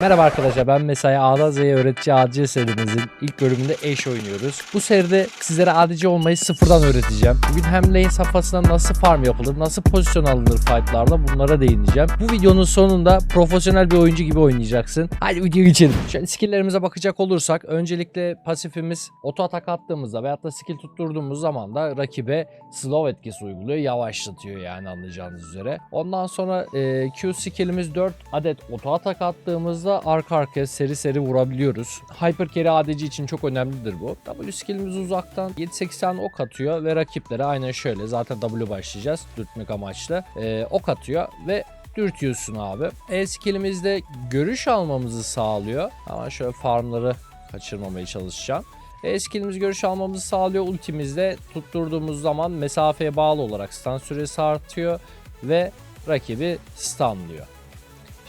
Merhaba arkadaşlar ben Mesai A'dan Z'ye öğretici ADC serimizin ilk bölümünde eş oynuyoruz. Bu seride sizlere ADC olmayı sıfırdan öğreteceğim. Bugün hem lane safhasında nasıl farm yapılır, nasıl pozisyon alınır fightlarda bunlara değineceğim. Bu videonun sonunda profesyonel bir oyuncu gibi oynayacaksın. Hadi videoya geçelim. Şöyle skilllerimize bakacak olursak öncelikle pasifimiz oto atak attığımızda veyahut da skill tutturduğumuz zaman da rakibe slow etkisi uyguluyor. Yavaşlatıyor yani anlayacağınız üzere. Ondan sonra e, Q skillimiz 4 adet oto atak attığımızda arka arkaya seri seri vurabiliyoruz. Hyper carry ADC için çok önemlidir bu. W skillimiz uzaktan 7-8 tane ok atıyor ve rakiplere aynen şöyle zaten W başlayacağız dürtmek amaçlı. E, ok atıyor ve dürtüyorsun abi. E skillimiz de görüş almamızı sağlıyor. Ama şöyle farmları kaçırmamaya çalışacağım. E, skillimiz görüş almamızı sağlıyor. Ultimizde tutturduğumuz zaman mesafeye bağlı olarak stun süresi artıyor ve rakibi stunlıyor.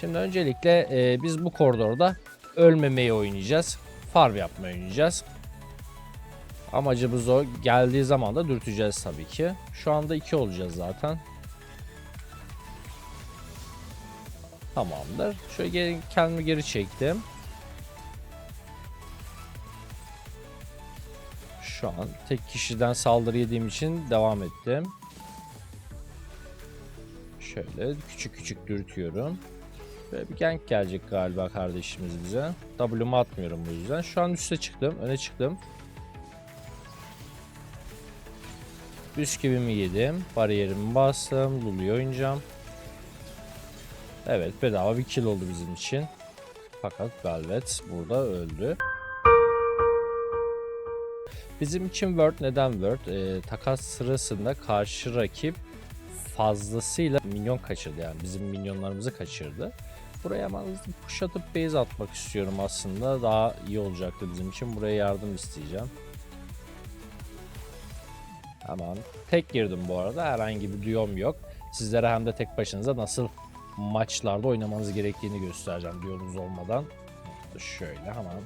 Şimdi öncelikle e, biz bu koridorda ölmemeyi oynayacağız. Farm yapmayı oynayacağız. Amacımız o. Geldiği zaman da dürteceğiz tabii ki. Şu anda 2 olacağız zaten. Tamamdır. Şöyle geri, kendimi geri çektim. Şu an tek kişiden saldırı yediğim için devam ettim. Şöyle küçük küçük dürtüyorum. Böyle bir gank gelecek galiba kardeşimiz bize. W'mu atmıyorum bu yüzden. Şu an üste çıktım. Öne çıktım. Bisküvimi yedim. Bariyerimi bastım. Lulu'yu oynayacağım. Evet bedava bir kill oldu bizim için. Fakat Velvet burada öldü. Bizim için Word neden Word? Ee, takas sırasında karşı rakip fazlasıyla minyon kaçırdı yani bizim minyonlarımızı kaçırdı. Buraya hemen hızlı push atıp base atmak istiyorum aslında. Daha iyi olacaktı bizim için. Buraya yardım isteyeceğim. Hemen tek girdim bu arada. Herhangi bir duyom yok. Sizlere hem de tek başınıza nasıl maçlarda oynamanız gerektiğini göstereceğim diyonuz olmadan. Şöyle hemen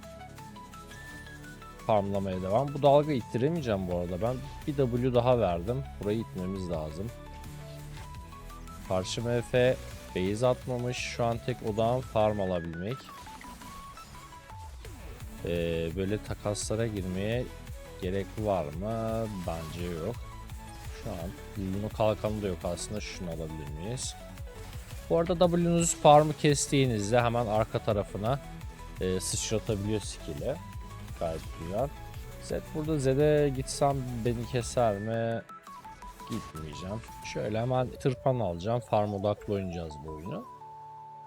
farmlamaya devam. Bu dalga ittiremeyeceğim bu arada. Ben bir W daha verdim. Burayı itmemiz lazım. Karşı MF base atmamış. Şu an tek odağım farm alabilmek. Ee, böyle takaslara girmeye gerek var mı? Bence yok. Şu an bunu kalkanı da yok aslında. Şunu alabilir miyiz? Bu arada W'nuz farmı kestiğinizde hemen arka tarafına e, sıçratabiliyor skill'i. Gayet güzel. Zed burada Zed'e gitsem beni keser mi? Gitmeyeceğim. Şöyle hemen tırpan alacağım. Farm odaklı oynayacağız bu oyunu.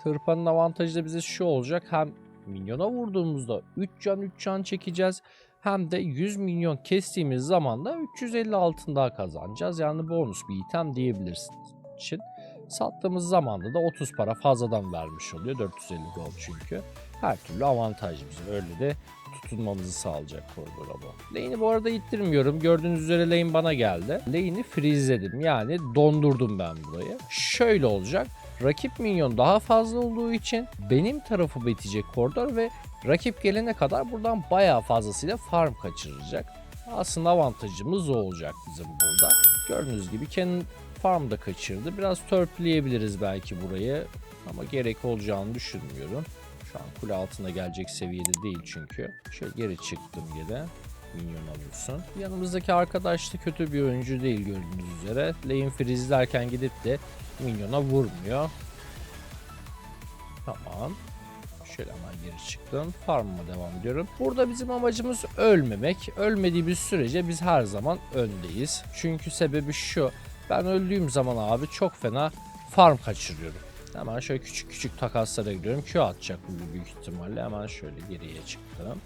Tırpanın avantajı da bize şu olacak. Hem minyona vurduğumuzda 3 can 3 can çekeceğiz. Hem de 100 milyon kestiğimiz zaman da 350 altın daha kazanacağız. Yani bonus bir item diyebilirsiniz için. Sattığımız zamanda da 30 para fazladan vermiş oluyor. 450 gold çünkü. Her türlü avantaj bize. Öyle de tutunmamızı sağlayacak koridora bu. Lane'i bu arada ittirmiyorum. Gördüğünüz üzere lane bana geldi. Lane'i freezeledim. Yani dondurdum ben burayı. Şöyle olacak. Rakip minyon daha fazla olduğu için benim tarafı bitecek koridor ve rakip gelene kadar buradan bayağı fazlasıyla farm kaçıracak. Aslında avantajımız o olacak bizim burada. Gördüğünüz gibi Kenan farm da kaçırdı. Biraz törpüleyebiliriz belki burayı ama gerek olacağını düşünmüyorum. Şu an kule altına gelecek seviyede değil çünkü. Şöyle geri çıktım geri. Minyon alıyorsun. Yanımızdaki arkadaş da kötü bir oyuncu değil gördüğünüz üzere. Lane freeze'lerken gidip de minyona vurmuyor. Tamam. Şöyle hemen geri çıktım. Farmıma devam ediyorum. Burada bizim amacımız ölmemek. Ölmediğimiz sürece biz her zaman öndeyiz. Çünkü sebebi şu. Ben öldüğüm zaman abi çok fena farm kaçırıyorum. Hemen şöyle küçük küçük takaslara gidiyorum. Q atacak bu büyük ihtimalle. Hemen şöyle geriye çıktım.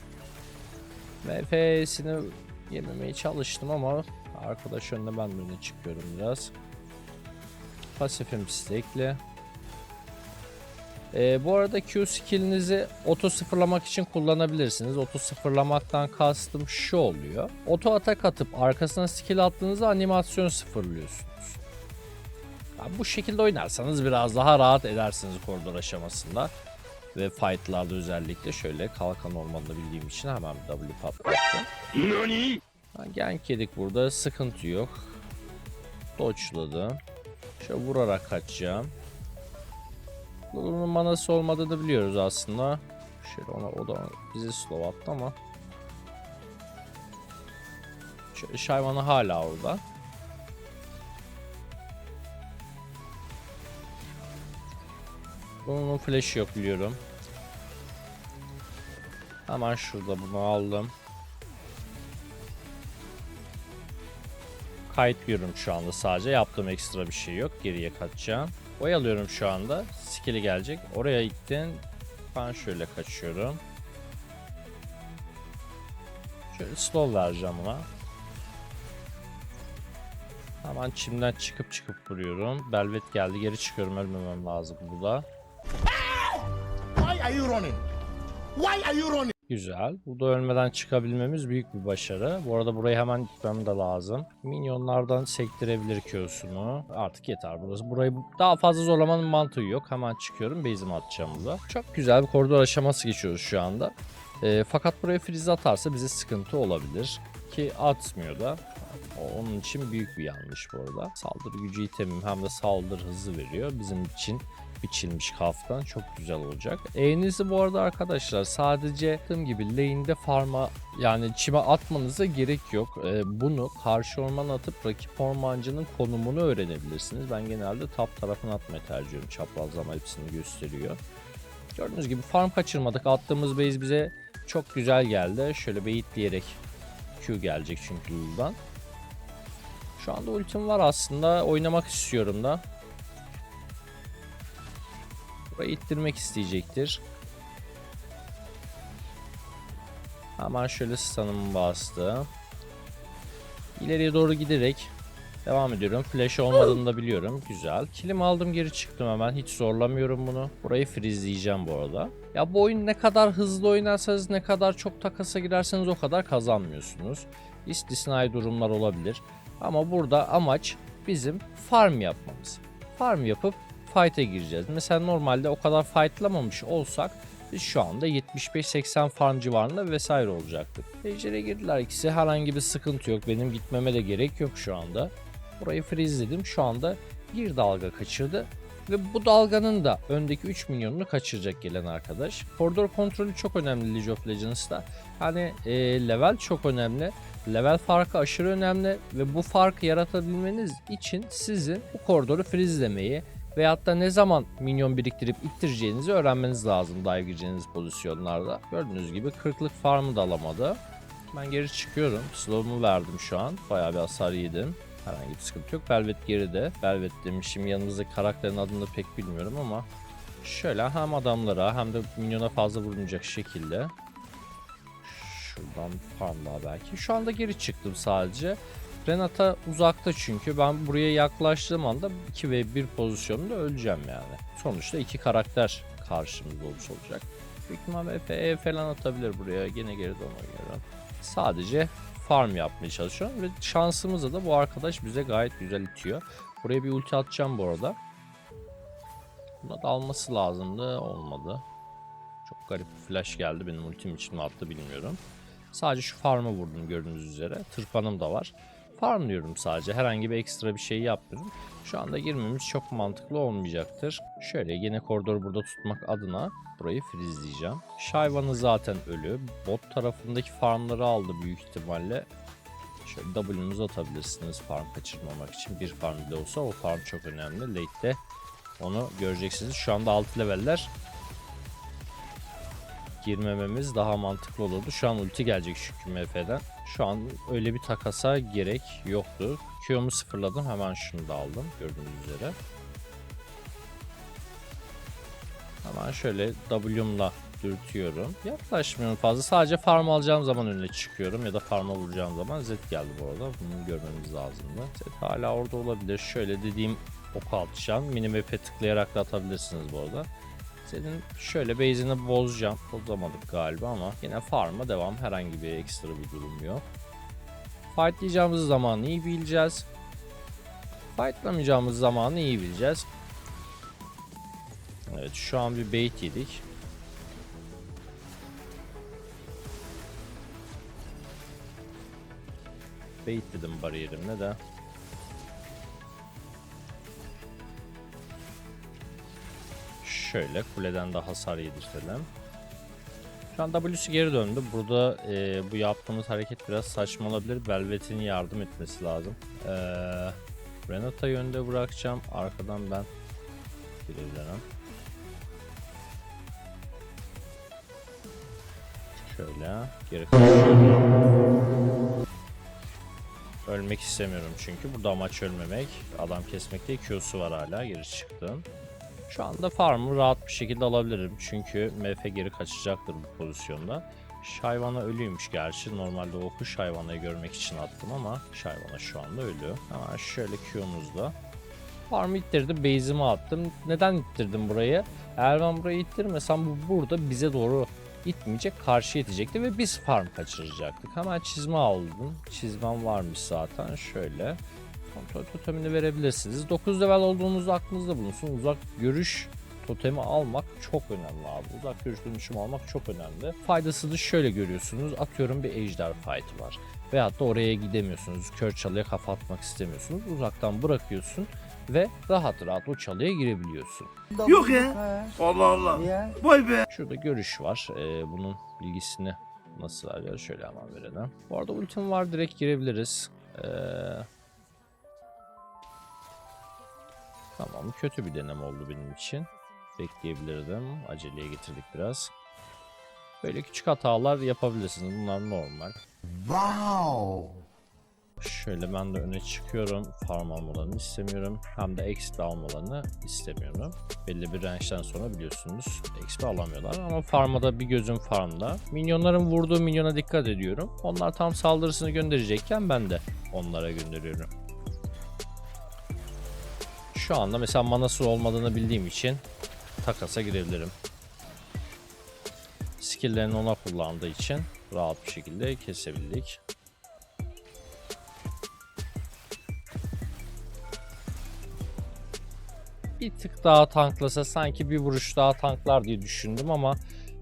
MF'sini yememeye çalıştım ama arkadaş önüne ben öne çıkıyorum biraz. Pasifim stekli. Ee, bu arada Q skillinizi oto sıfırlamak için kullanabilirsiniz. Oto sıfırlamaktan kastım şu oluyor. Oto atak atıp arkasına skill attığınızda animasyon sıfırlıyorsunuz. Yani bu şekilde oynarsanız biraz daha rahat edersiniz koridor aşamasında. Ve fightlarda özellikle şöyle kalkan ormanında bildiğim için hemen W patlattım. NANI Ha, Gank yedik burada sıkıntı yok. Dodge'ladım. Şöyle vurarak kaçacağım. Bunun manası olmadığını biliyoruz aslında. Şöyle ona, o da bizi slow attı ama. Şöyle Shyvana hala orada. Bunun flash'ı yok biliyorum. Hemen şurada bunu aldım. Kayıtlıyorum şu anda sadece. Yaptığım ekstra bir şey yok. Geriye kaçacağım. Oyalıyorum şu anda. Skill'i gelecek. Oraya gittin. Ben şöyle kaçıyorum. Şöyle slow vereceğim ona. Hemen çimden çıkıp çıkıp vuruyorum. Belvet geldi. Geri çıkıyorum. Ölmemem lazım bu da. Are you running? Why are you running? Güzel. Burada ölmeden çıkabilmemiz büyük bir başarı. Bu arada burayı hemen gitmem de lazım. Minyonlardan sektirebilir Q'sunu. Artık yeter burası. Burayı daha fazla zorlamanın mantığı yok. Hemen çıkıyorum. Base'imi atacağım. Çok güzel bir koridor aşaması geçiyoruz şu anda. Ee, fakat buraya freeze atarsa bize sıkıntı olabilir. Ki atmıyor da. Onun için büyük bir yanlış bu arada. Saldırı gücü itemim hem de saldırı hızı veriyor. Bizim için biçilmiş kaftan çok güzel olacak. E'nizi bu arada arkadaşlar sadece tım gibi lane'de farma yani çime atmanıza gerek yok. Ee, bunu karşı ormana atıp rakip ormancının konumunu öğrenebilirsiniz. Ben genelde top tarafına atmayı tercih ediyorum. Çaprazlama hepsini gösteriyor. Gördüğünüz gibi farm kaçırmadık. Attığımız base bize çok güzel geldi. Şöyle beyitleyerek Q gelecek çünkü buradan. Şu anda ultim var aslında. Oynamak istiyorum da. Burayı ittirmek isteyecektir. Hemen şöyle stun'ımı bastı. İleriye doğru giderek devam ediyorum. Flash olmadığını da biliyorum. Güzel. Kilim aldım geri çıktım hemen. Hiç zorlamıyorum bunu. Burayı freezeleyeceğim bu arada. Ya bu oyun ne kadar hızlı oynarsanız ne kadar çok takasa girerseniz o kadar kazanmıyorsunuz. İstisnai durumlar olabilir. Ama burada amaç bizim farm yapmamız. Farm yapıp fight'e gireceğiz. Mesela normalde o kadar fightlamamış olsak biz şu anda 75-80 farm civarında vesaire olacaktık. Ejder'e girdiler ikisi herhangi bir sıkıntı yok. Benim gitmeme de gerek yok şu anda. Burayı freezeledim. Şu anda bir dalga kaçırdı. Ve bu dalganın da öndeki 3 milyonunu kaçıracak gelen arkadaş. Koridor kontrolü çok önemli League of Legends'ta. Hani e, level çok önemli. Level farkı aşırı önemli ve bu farkı yaratabilmeniz için sizin bu koridoru freezelemeyi veyahut da ne zaman minyon biriktirip ittireceğinizi öğrenmeniz lazım dive gireceğiniz pozisyonlarda. Gördüğünüz gibi 40'lık farmı da alamadı. Ben geri çıkıyorum. Slow'umu verdim şu an. Bayağı bir hasar yedim. Herhangi bir sıkıntı yok. Velvet geride. Velvet demişim. Yanımızdaki karakterin adını pek bilmiyorum ama şöyle hem adamlara hem de minyona fazla vurulmayacak şekilde şuradan farm daha belki. Şu anda geri çıktım sadece. Renata uzakta çünkü ben buraya yaklaştığım anda 2 ve 1 pozisyonunda öleceğim yani. Sonuçta iki karakter karşımızda olmuş olacak. Büyük ihtimalle E falan atabilir buraya. Gene geri dönüyorum. Sadece farm yapmaya çalışıyorum ve şansımızla da bu arkadaş bize gayet güzel itiyor. Buraya bir ulti atacağım bu arada. Buna da alması lazımdı. Olmadı. Çok garip bir flash geldi. Benim ultim için mi attı bilmiyorum. Sadece şu farm'a vurdum gördüğünüz üzere. Tırpanım da var. Farmlıyorum sadece. Herhangi bir ekstra bir şey yapmıyorum. Şu anda girmemiz çok mantıklı olmayacaktır. Şöyle yine koridoru burada tutmak adına burayı freezleyeceğim. Shyvana zaten ölü. Bot tarafındaki farmları aldı büyük ihtimalle. Şöyle W'nuzu atabilirsiniz farm kaçırmamak için. Bir farm bile olsa o farm çok önemli. Late'de onu göreceksiniz. Şu anda 6 leveller girmememiz daha mantıklı olurdu. Şu an ulti gelecek çünkü MF'den. Şu an öyle bir takasa gerek yoktu. Q'mu sıfırladım. Hemen şunu da aldım. Gördüğünüz üzere. Hemen şöyle W'mla dürtüyorum. Yaklaşmıyorum fazla. Sadece farm alacağım zaman önüne çıkıyorum. Ya da farm'a vuracağım zaman Z geldi bu arada. Bunu görmemiz lazımdı. Z hala orada olabilir. Şöyle dediğim oku atacağım. Mini map'e tıklayarak da atabilirsiniz bu arada. Senin şöyle base'ini bozacağım. Bozamadık galiba ama yine farm'a devam. Herhangi bir ekstra bir durum yok. Fightlayacağımız zamanı iyi bileceğiz. Fightlamayacağımız zamanı iyi bileceğiz. Evet şu an bir bait yedik. Bait dedim bariyerimle de. Şöyle kuleden de hasar yedirtelim. Şu an W'su geri döndü. Burada e, bu yaptığımız hareket biraz saçma olabilir. Velvet'in yardım etmesi lazım. Ee, Renata'yı önde bırakacağım. Arkadan ben girebilirim. Şöyle geri. Ölmek istemiyorum çünkü. Burada amaç ölmemek. Adam kesmek değil. Q'su var hala. Geri çıktım. Şu anda farmı rahat bir şekilde alabilirim. Çünkü MF geri kaçacaktır bu pozisyonda. Şayvana ölüymüş gerçi. Normalde o kuş görmek için attım ama Şayvana şu anda ölü. Ama şöyle Q'muzda. Farmı ittirdim. Base'imi attım. Neden ittirdim burayı? Eğer ben burayı ittirmesem bu burada bize doğru itmeyecek karşı itecekti ve biz farm kaçıracaktık. Hemen çizme aldım. Çizmem varmış zaten. Şöyle kontrol totemini verebilirsiniz. 9 level olduğunuzda aklınızda bulunsun. Uzak görüş totemi almak çok önemli abi. Uzak görüş dönüşüm almak çok önemli. Faydasını şöyle görüyorsunuz. Atıyorum bir ejder fight var. Veyahut da oraya gidemiyorsunuz. Kör çalıya kafa atmak istemiyorsunuz. Uzaktan bırakıyorsun ve rahat rahat o çalıya girebiliyorsun. Yok ya. Allah Allah. Vay be. Şurada görüş var. Ee, bunun bilgisini nasıl vereceğiz? Şöyle hemen verelim. Bu arada ultim var. Direkt girebiliriz. Ee, tamam. Kötü bir deneme oldu benim için. Bekleyebilirdim. Aceleye getirdik biraz. Böyle küçük hatalar yapabilirsiniz. Bunlar normal. Wow. Şöyle ben de öne çıkıyorum. Farm almalarını istemiyorum. Hem de XP almalarını istemiyorum. Belli bir range'den sonra biliyorsunuz XP alamıyorlar. Ama farmada bir gözüm farmda. Minyonların vurduğu minyona dikkat ediyorum. Onlar tam saldırısını gönderecekken ben de onlara gönderiyorum. Şu anda mesela manası olmadığını bildiğim için takasa girebilirim. Skill'lerini ona kullandığı için rahat bir şekilde kesebildik. bir tık daha tanklasa sanki bir vuruş daha tanklar diye düşündüm ama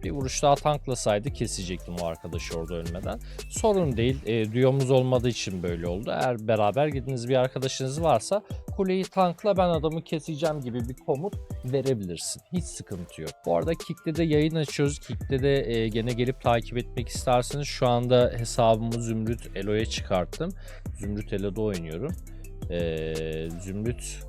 bir vuruş daha tanklasaydı kesecektim o arkadaşı orada ölmeden. Sorun değil. E, duyomuz olmadığı için böyle oldu. Eğer beraber gittiğiniz bir arkadaşınız varsa kuleyi tankla ben adamı keseceğim gibi bir komut verebilirsin. Hiç sıkıntı yok. Bu arada Kick'te de yayın açıyoruz. Kick'te de e, gene gelip takip etmek isterseniz şu anda hesabımı Zümrüt Elo'ya çıkarttım. Zümrüt Elo'da oynuyorum. E, Zümrüt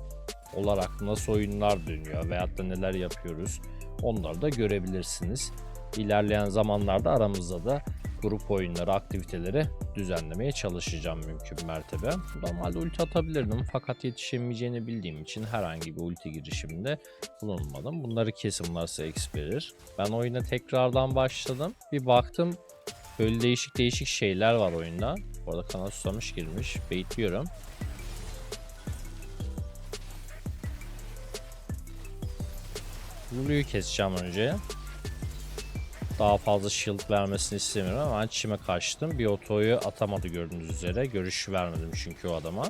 olarak nasıl oyunlar dönüyor veyahut da neler yapıyoruz onları da görebilirsiniz. İlerleyen zamanlarda aramızda da grup oyunları, aktiviteleri düzenlemeye çalışacağım mümkün mertebe. Normalde ulti atabilirdim fakat yetişemeyeceğini bildiğim için herhangi bir ulti girişiminde bulunmadım. Bunları kesin bunlar size XP verir. Ben oyuna tekrardan başladım. Bir baktım böyle değişik değişik şeyler var oyunda. Bu arada kanal susamış girmiş. Baitliyorum. Lulu'yu keseceğim önce. Daha fazla shield vermesini istemiyorum ama ben çime kaçtım. Bir otoyu atamadı gördüğünüz üzere. Görüş vermedim çünkü o adama.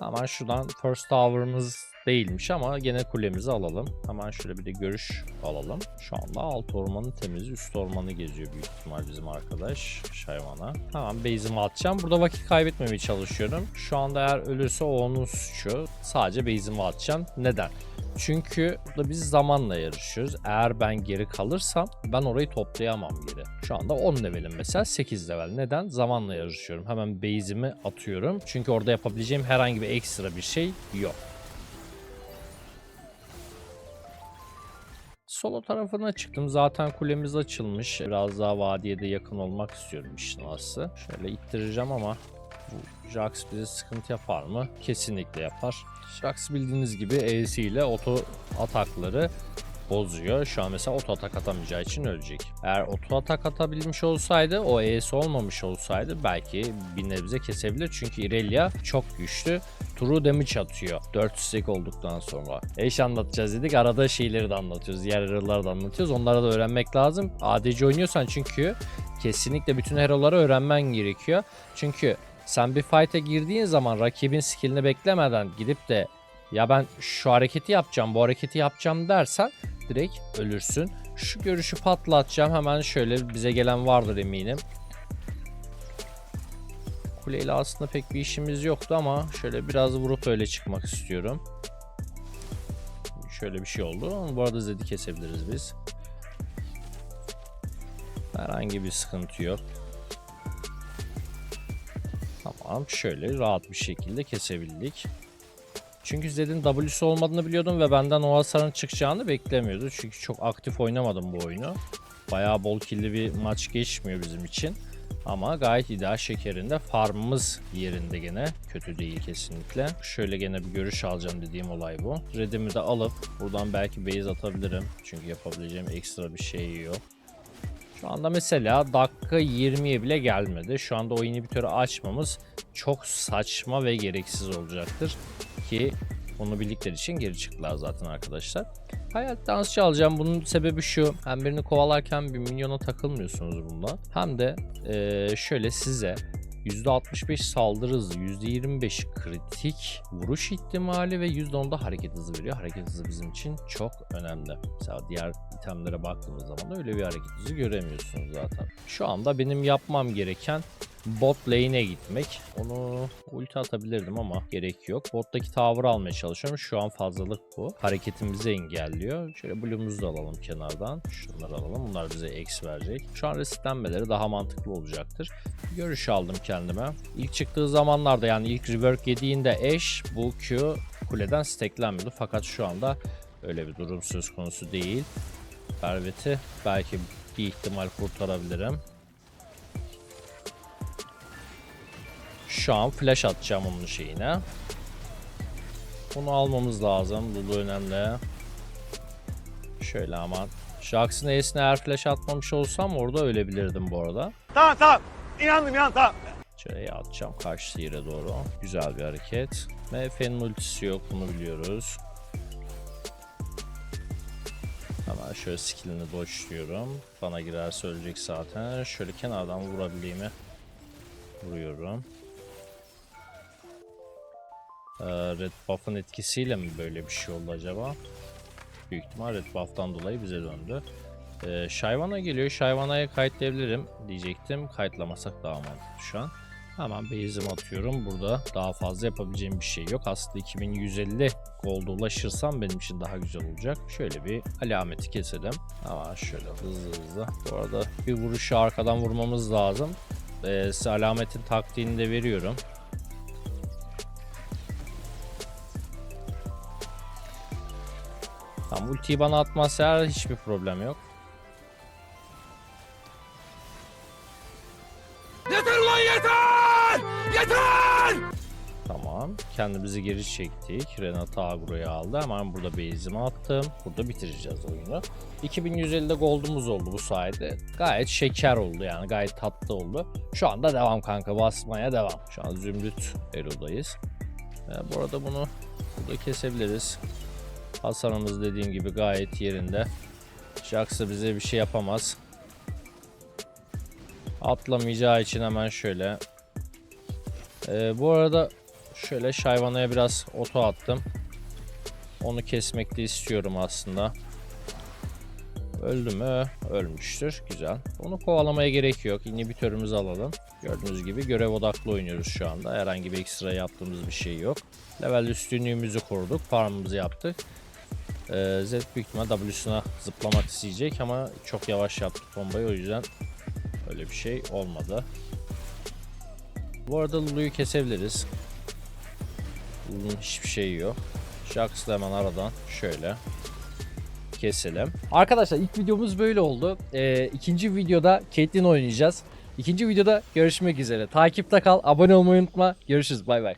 Hemen şuradan first tower'ımız değilmiş ama gene kulemizi alalım. Hemen şöyle bir de görüş alalım. Şu anda alt ormanı temiz, üst ormanı geziyor büyük ihtimal bizim arkadaş Şayvan'a. Hemen base'imi atacağım. Burada vakit kaybetmemeye çalışıyorum. Şu anda eğer ölürse o onun suçu. Sadece base'imi atacağım. Neden? Çünkü burada biz zamanla yarışıyoruz. Eğer ben geri kalırsam ben orayı toplayamam geri. Şu anda 10 levelim mesela 8 level. Neden? Zamanla yarışıyorum. Hemen base'imi atıyorum. Çünkü orada yapabileceğim herhangi bir ekstra bir şey yok. Solo tarafına çıktım. Zaten kulemiz açılmış. Biraz daha vadiye de yakın olmak istiyorum işin aslı. Şöyle ittireceğim ama bu Jax bize sıkıntı yapar mı? Kesinlikle yapar. Jax bildiğiniz gibi E'si ile oto atakları bozuyor. Şu an mesela oto atak atamayacağı için ölecek. Eğer oto atak atabilmiş olsaydı o E'si olmamış olsaydı belki bir nebze kesebilir. Çünkü Irelia çok güçlü. True damage atıyor 4 stack olduktan sonra. Eş anlatacağız dedik. Arada şeyleri de anlatıyoruz. Diğer hero'ları da anlatıyoruz. Onlara da öğrenmek lazım. ADC oynuyorsan çünkü kesinlikle bütün hero'ları öğrenmen gerekiyor. Çünkü sen bir fight'e girdiğin zaman rakibin skillini beklemeden gidip de ya ben şu hareketi yapacağım, bu hareketi yapacağım dersen direkt ölürsün. Şu görüşü patlatacağım. Hemen şöyle bize gelen vardır eminim. Kuleyle aslında pek bir işimiz yoktu ama şöyle biraz vurup öyle çıkmak istiyorum. Şöyle bir şey oldu. Bu arada Zed'i kesebiliriz biz. Herhangi bir sıkıntı yok. Tamam şöyle rahat bir şekilde kesebildik. Çünkü Zed'in W'su olmadığını biliyordum ve benden o hasarın çıkacağını beklemiyordum. Çünkü çok aktif oynamadım bu oyunu. Bayağı bol killi bir maç geçmiyor bizim için. Ama gayet ideal şekerinde farmımız yerinde gene. Kötü değil kesinlikle. Şöyle gene bir görüş alacağım dediğim olay bu. Red'imi de alıp buradan belki base atabilirim. Çünkü yapabileceğim ekstra bir şey yok. Şu anda mesela dakika 20'ye bile gelmedi. Şu anda o inhibitörü açmamız çok saçma ve gereksiz olacaktır. Ki onu bildikleri için geri çıktılar zaten arkadaşlar. Hayat dansçı alacağım. Bunun sebebi şu. Hem birini kovalarken bir minyona takılmıyorsunuz bunda. Hem de eee, şöyle size %65 saldırı hızı, %25 kritik vuruş ihtimali ve %10 da hareket hızı veriyor. Hareket hızı bizim için çok önemli. Mesela diğer itemlere baktığımız zaman da öyle bir hareket hızı göremiyorsunuz zaten. Şu anda benim yapmam gereken bot lane'e gitmek. Onu ulti atabilirdim ama gerek yok. Bottaki tower almaya çalışıyorum. Şu an fazlalık bu. Hareketimizi engelliyor. Şöyle blue'umuzu da alalım kenardan. Şunları alalım. Bunlar bize X verecek. Şu an resitlenmeleri daha mantıklı olacaktır. Görüş aldım kendime. İlk çıktığı zamanlarda yani ilk rework yediğinde Ashe bu Q kuleden stacklenmiyordu. Fakat şu anda öyle bir durum söz konusu değil. Serveti belki bir ihtimal kurtarabilirim. Şu an flash atacağım onun şeyine. Bunu almamız lazım. Bu da önemli. Şöyle aman. Jax'ın E'sine eğer flash atmamış olsam orada ölebilirdim bu arada. Tamam tamam. İnandım inan tamam. Şöyle atacağım karşı yere doğru. Güzel bir hareket. MF'nin ultisi yok bunu biliyoruz. Hemen şöyle skillini dodge'luyorum. Bana girerse ölecek zaten. Şöyle kenardan vurabildiğimi vuruyorum. Ee, Red Buff'ın etkisiyle mi böyle bir şey oldu acaba? Büyük ihtimal Red Buff'tan dolayı bize döndü. Ee, Shyvana geliyor. Shyvana'ya kayıtlayabilirim diyecektim. Kayıtlamasak daha mantıklı şu an. Hemen base'imi atıyorum. Burada daha fazla yapabileceğim bir şey yok. Aslında 2150 gold'a ulaşırsam benim için daha güzel olacak. Şöyle bir alameti keselim. Ama şöyle hızlı hızlı. Bu arada bir vuruşu arkadan vurmamız lazım. Ee, size alametin taktiğini de veriyorum. Tamam ultiyi bana atmazsa hiçbir problem yok. Yeter ulan yeter! Yeter! Tamam. Kendimizi geri çektik. Renata Agro'yu aldı. Hemen burada base'imi attım. Burada bitireceğiz oyunu. 2150'de gold'umuz oldu bu sayede. Gayet şeker oldu yani. Gayet tatlı oldu. Şu anda devam kanka. Basmaya devam. Şu an Zümrüt Elo'dayız. Ee, bu arada bunu burada kesebiliriz. Hasarımız dediğim gibi gayet yerinde. Jax'a bize bir şey yapamaz. Atlamayacağı için hemen şöyle ee, bu arada şöyle Shyvana'ya biraz oto attım. Onu kesmek de istiyorum aslında. Öldü mü? Ölmüştür. Güzel. Onu kovalamaya gerek yok. İnhibitörümüzü alalım. Gördüğünüz gibi görev odaklı oynuyoruz şu anda. Herhangi bir ekstra yaptığımız bir şey yok. Level üstünlüğümüzü koruduk. Farmımızı yaptık. Ee, Zed büyük ihtimal W'suna zıplamak isteyecek ama çok yavaş yaptık bombayı o yüzden öyle bir şey olmadı. Bu arada Lulu'yu kesebiliriz. Lulu'nun hiçbir şeyi yok. Jax da hemen aradan şöyle keselim. Arkadaşlar ilk videomuz böyle oldu. Ee, ikinci videoda Caitlyn oynayacağız. İkinci videoda görüşmek üzere. Takipte kal, abone olmayı unutma. Görüşürüz, bay bay.